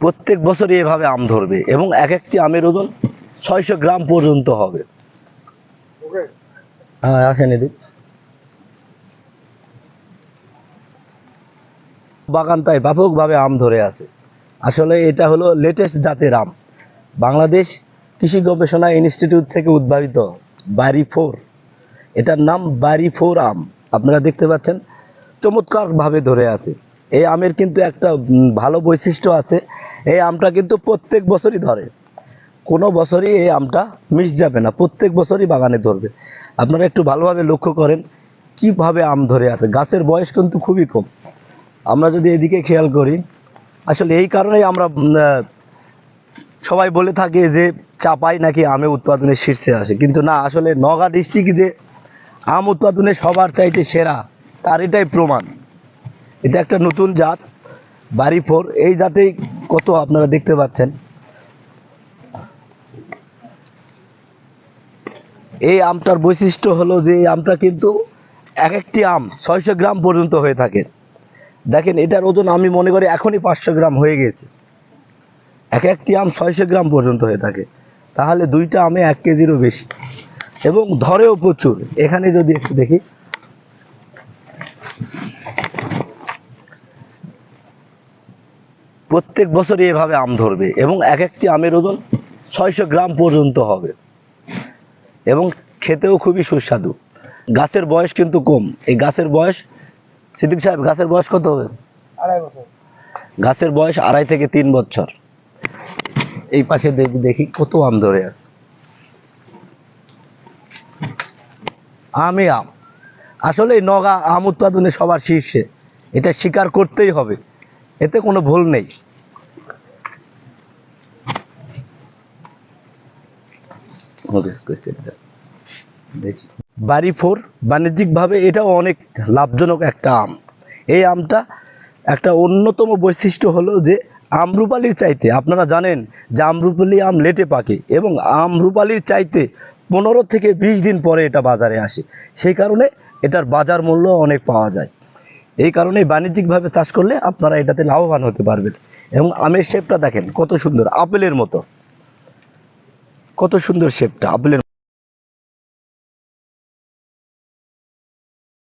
প্রত্যেক বছরই এভাবে আম ধরবে এবং এক একটি আমের ওজন ছয়শো গ্রাম পর্যন্ত হবে। হ্যাঁ আসেন এদিক। বাগানটায় ব্যাপকভাবে আম ধরে আছে। আসলে এটা হলো লেটেস্ট জাতের আম। বাংলাদেশ কৃষি গবেষণা ইনস্টিটিউট থেকে উদ্ভাবিত বারি ফোর। এটার নাম বারি ফোর আম। আপনারা দেখতে পাচ্ছেন চমৎকারভাবে ধরে আছে। এই আমের কিন্তু একটা ভালো বৈশিষ্ট্য আছে। এই আমটা কিন্তু প্রত্যেক বছরই ধরে। কোনো বছরই এই আমটা মিস যাবে না, প্রত্যেক বছরই বাগানে ধরবে। আপনারা একটু ভালোভাবে লক্ষ্য করেন, কীভাবে আম ধরে আছে। গাছের বয়স কিন্তু খুবই কম। আমরা যদি এদিকে খেয়াল করি, আসলে এই কারণেই আমরা সবাই বলে থাকে যে চাপাই নাকি আমে উৎপাদনের শীর্ষে আসে। কিন্তু না, আসলে নগা ডিস্ট্রিক্ট যে আম উৎপাদনে সবার চাইতে সেরা, তার এটাই প্রমাণ। এটা একটা নতুন জাত, বাড়ি ফোর। এই জাতেই কত আপনারা দেখতে পাচ্ছেন? এই আমটার বৈশিষ্ট্য হলো যে এই আমটা কিন্তু এক একটি আম ছয়শো গ্রাম পর্যন্ত হয়ে থাকে। দেখেন, এটার ওজন আমি মনে করি এখনই পাঁচশো গ্রাম হয়ে গেছে। এক একটি আম ছয়শো গ্রাম পর্যন্ত হয়ে থাকে। তাহলে দুইটা আমে এক কেজিরও বেশি। এবং ধরেও প্রচুর। এখানে যদি একটু দেখি। প্রত্যেক বছরই এভাবে আম ধরবে এবং এক একটি আমের ওজন ছয়শো গ্রাম পর্যন্ত হবে। এবং খেতেও খুবই সুস্বাদু। গাছের বয়স কিন্তু কম। এই গাছের বয়স সিদ্দিক সাহেব গাছের বয়স কত হবে? আড়াই বছর। গাছের বয়স আড়াই থেকে তিন বছর। এই পাশে দেখি দেখি কত আম ধরে আছে। আমই আম। আসলে এই নগা আম উৎপাদনে সবার শীর্ষে। এটা স্বীকার করতেই হবে। এতে কোনো ভুল নেই। বাড়ি ফোর বাণিজ্যিকভাবে এটাও অনেক লাভজনক একটা আম। এই আমটা একটা অন্যতম বৈশিষ্ট্য হলো যে আমরুপালির চাইতে আপনারা জানেন যে আমরুপালি আম লেটে পাকে এবং আমরুপালির চাইতে পনেরো থেকে বিশ দিন পরে এটা বাজারে আসে। সেই কারণে এটার বাজার মূল্য অনেক পাওয়া যায়। এই কারণে বাণিজ্যিকভাবে চাষ করলে আপনারা এটাতে লাভবান হতে পারবেন। এবং আমের শেপটা দেখেন, কত সুন্দর, আপেলের মতো। কত সুন্দর শেপটা আপেলের